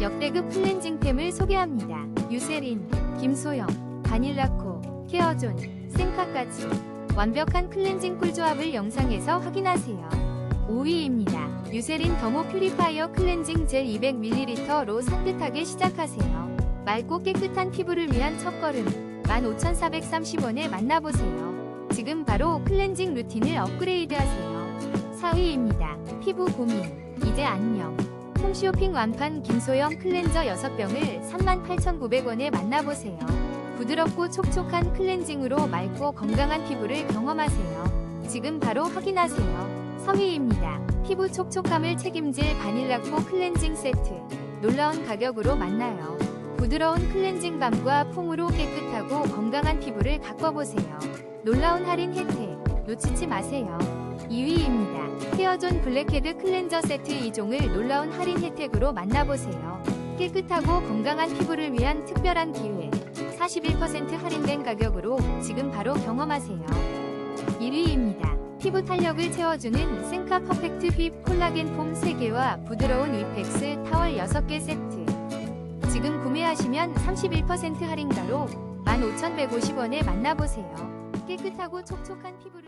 역대급 클렌징템을 소개합니다. 유세린, 김소영, 바닐라코, 케어존, 생카까지 완벽한 클렌징 꿀조합을 영상에서 확인하세요. 5위입니다. 유세린 더모 퓨리파이어 클렌징 젤 200ml로 산뜻하게 시작하세요. 맑고 깨끗한 피부를 위한 첫걸음 15,430원에 만나보세요. 지금 바로 클렌징 루틴을 업그레이드하세요. 4위입니다. 피부 고민 이제 안녕 홈쇼핑 완판 김소영 클렌저 6병을 38,900원에 만나보세요. 부드럽고 촉촉한 클렌징으로 맑고 건강한 피부를 경험하세요. 지금 바로 확인하세요. 3위입니다. 피부 촉촉함을 책임질 바닐라코 클렌징 세트. 놀라운 가격으로 만나요. 부드러운 클렌징 밤과 폼으로 깨끗하고 건강한 피부를 가꿔보세요. 놀라운 할인 혜택 놓치지 마세요. 2위입니다. 헤어존 블랙헤드 클렌저 세트 2종을 놀라운 할인 혜택으로 만나보세요. 깨끗하고 건강한 피부를 위한 특별한 기회. 41% 할인된 가격으로 지금 바로 경험하세요. 1위입니다. 피부 탄력을 채워주는 생카 퍼펙트 휩 콜라겐 폼 3개와 부드러운 위팩스 타월 6개 세트. 지금 구매하시면 31% 할인가로 15,150원에 만나보세요. 깨끗하고 촉촉한 피부